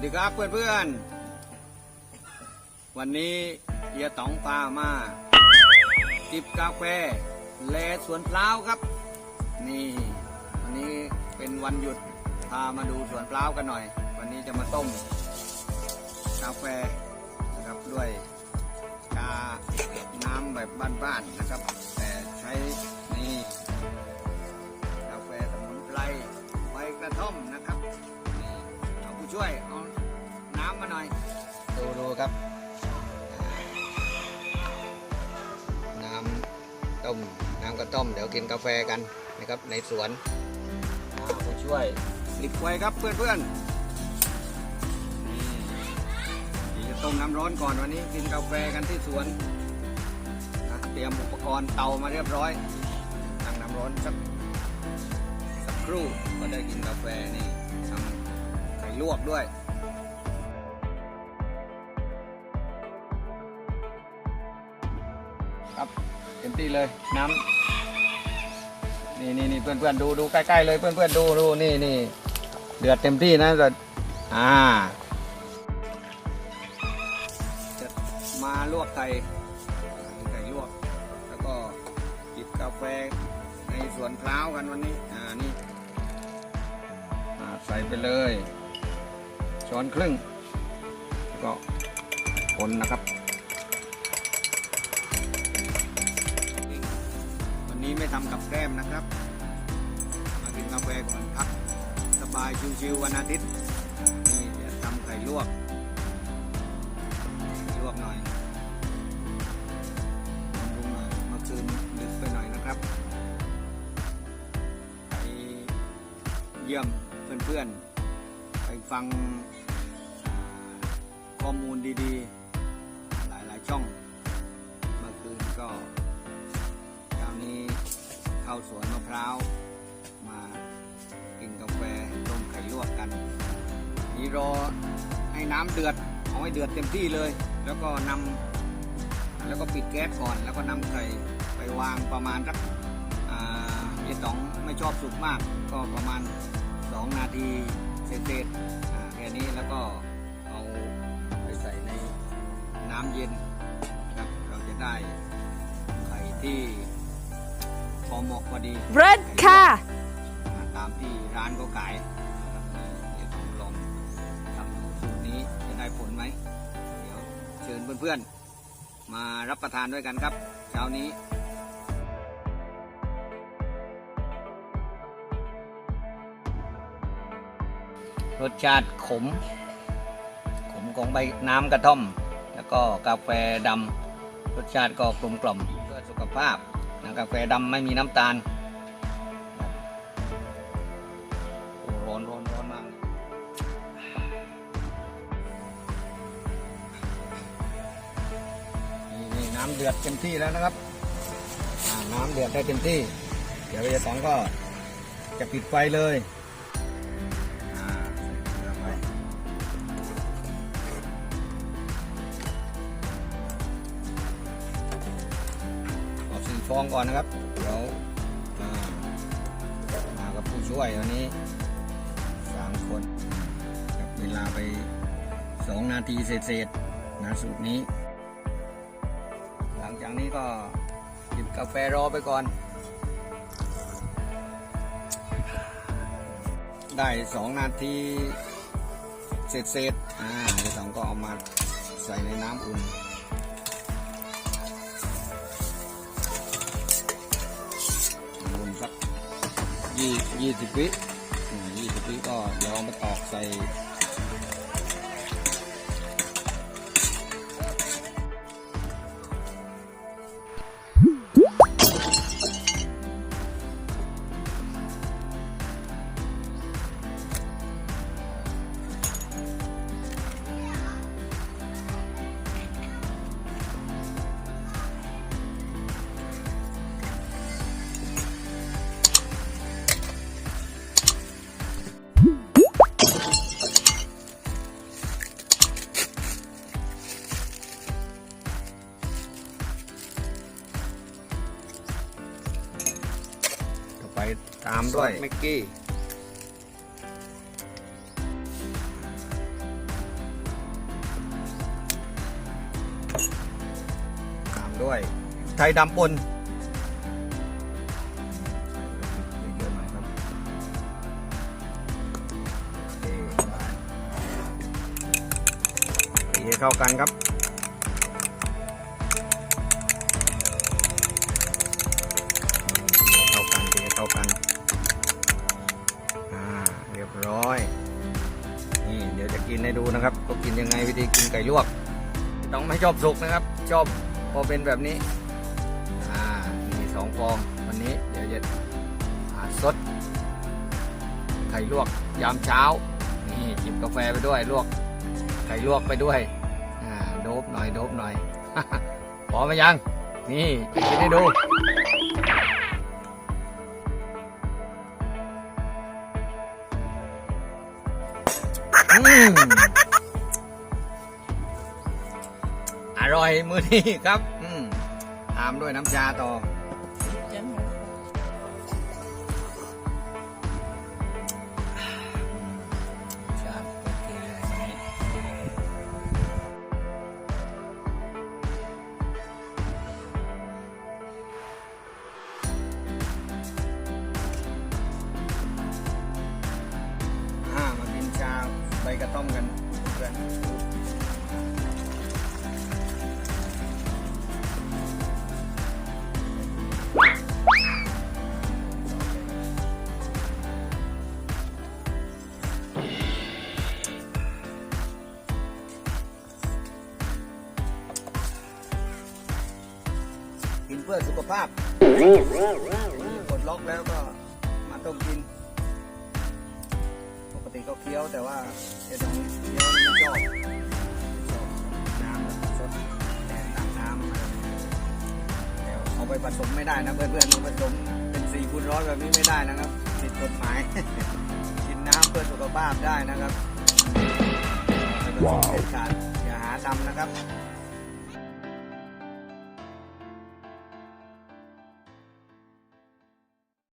วัสดีครับเพื่อนๆ วันนี้เฮียต๋องพามา จิบกาแฟแลสวนพร้าวครับ นี่วันนี้เป็นวันหยุดพามาดูสวนพร้าวกันหน่อย วันนี้จะมาต้มกาแฟนะครับด้วยชาน้ำแบบบ้านๆนะครับ แต่ใช้นี่กาแฟสมุนไพรใบกระท่อมนะครับ ช่วย เอาน้ำมาหน่อย ดูดูครับ น้ำต้ม น้ำกระต้ม เดี๋ยวกินกาแฟกันนะครับ ในสวนเอาผู้ช่วยปิดไฟครับเพื่อนๆนี่เดี๋ยวจะต้มน้ำร้อนก่อนวันนี้ กินกาแฟกันที่สวนนะเตรียมอุปกรณ์เตามาเรียบร้อยตั้งน้ำร้อนสักสักครู่ก็ได้กินกาแฟนี่ทำไข่ ลวกด้วยครับเต็มที่เลยน้ำนี่นี่นี่เพื่อนเพื่อนดูดูใกล้ๆเลยเพื่อนเพื่อนดูดูนี่นี่เดือดเต็มที่นะแต่อ่าจะมาลวกไก่ไก่ลวก แล้วก็จิบกาแฟในสวนพร้าวกันวันนี้อ่านี่ใส่ไปเลย ช้อนครึ่ง ก็คนนะครับ วันนี้ไม่ทำกับแกล้มนะครับ มากินกาแฟก่อนพัก สบายชิวๆวันอาทิตย์นี่จะทำไข่ลวกลวกหน่อยบำรุงหน่อยเมื่อคืนดึกไปหน่อยนะครับไปเยี่ยมเพื่อนๆ ไปฟัง ข้อมูลดีๆ หลายๆช่อง เมื่อคืนก็เช้านี้เข้าสวนมะพร้าว มากินกาแฟต้มไข่ลวกกัน นี่รอให้น้ำเดือดเอาให้เดือดเต็มที่เลย แล้วก็นำแล้วก็ปิดแก๊สก่อน แล้วก็นำไข่ไปวางประมาณสักอ่าเยต๋องไม่ชอบสุกมาก ก็ประมาณ 2 นาทีเศษๆอ่าแค่นี้แล้วก็ น้ำเย็นนะครับ เราจะได้ไข่ที่พอเหมาะพอดีเร็ดค่ะอ่าตามที่ร้านก็ขายนะครับนี่เดี๋ยวผมลองทำสูตรนี้จะได้ผลไหมเดี๋ยวเชิญเพื่อนๆ มารับประทานด้วยกันครับ เช้านี้รสชาติขม ขมของใบน้ำกระท่อมแล้ว ก็กาแฟดำรสชาติก็กลมกล่อมเพื่อสุขภาพนะกาแฟดำไม่มีน้ำตาลร้อนร้อนร้อนมากนี่น้ำเดือดเต็มที่แล้วนะครับน้ำเดือดได้เต็มที่ เดี๋ยวเรือสองก็จะปิดไฟเลย ฟองก่อนนะครับ เดี๋ยวมากับผู้ช่วยวันนี้สามคนกับเวลาไปสองนาทีเศษๆนะสูตรนี้ หลังจากนี้ก็จิบกาแฟรอไปก่อน ได้สองนาทีเศษๆอ่าสองก็เอามาใส่ในน้ำอุ่น ยี่ยี่สิบวิยี่สิบวิก็เดี๋ยวเอามาตอกใส่ ไปตามด้วยแม็กกี้ตามด้วย ไทยดำปนเข้ากันครับ กันเข้ากัน อ่า เรียบร้อย นี่ เดี๋ยวจะกินให้ดูนะครับก็กินยังไงวิธีกินไก่ลวก ต้องไม่ชอบสุกนะครับ ชอบพอเป็นแบบนี้ อ่า มีสองฟองวันนี้ เดี๋ยวจะสด ไข่ลวกยามเช้า นี่จิบกาแฟไปด้วย ลวก ไข่ลวกไปด้วย อ่า โดบหน่อย โดบหน่อยพอไหมยัง นี่กินให้ดู อร่อยมือนี้ครับอืมตามด้วยน้ำชาต่อ อมกันเพื่อนกินเพื่อสุขภาพกดล็อกแล้วก็มาต้มกินปก ติก็เคี้ยวแต่ว่าเดี๋ยวตรงนี้เคี้ยวไม่ชอบไม่ชอบน้ำแบบสดแทนตักน้ำอะไรเดี๋ยวเอาไปผสมไม่ได้นะเพื่อนๆเอาผสมเป็นสี่คูณร้อยแบบนี้ไม่ได้นะครับผิดกฎหมายกินน้ำเพื่อสุขภาพได้นะครับว้าวเด็ดขาดอย่าหาทำนะครับ